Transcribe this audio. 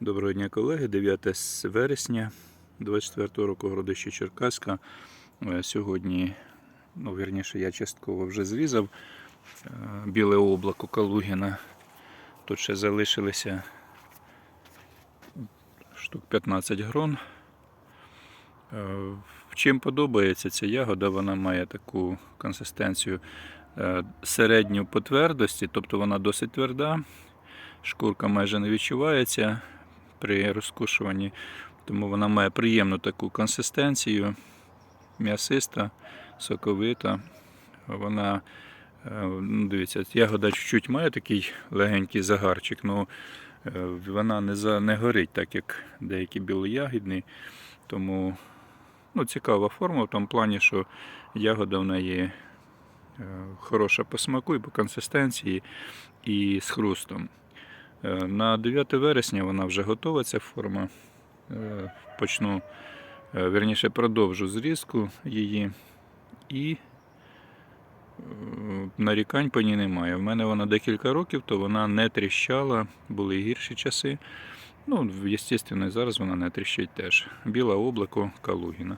Доброго дня, колеги. 9 вересня 24 року городище Черкаська. Е, Сьогодні, ну, вірніше, я частково вже зрізав е, біле облако Калугіна. Тут ще залишилися штук 15 грон. Е, Чим подобається ця ягода, вона має таку консистенцію середню по твердості, тобто вона досить тверда, шкурка майже не відчувається при розкушуванні, тому вона має приємну таку консистенцію, м'ясиста, соковита. Вона, е, ну, дивіться, ягода чуть-чуть має такий легенький загарчик, але вона не, за, не горить, так як деякі білоягідні. Тому ну, цікава форма в тому плані, що ягода в неї е, хороша по смаку і по консистенції, і з хрустом. Е, На 9 вересня вона вже готова, ця форма. Е, Почну, е, вірніше, продовжу зрізку її. І нарікань по ній немає. В мене вона декілька років, то вона не тріщала, були гірші часи. Ну, звісно, зараз вона не тріщить теж. Біле облако Калугіна.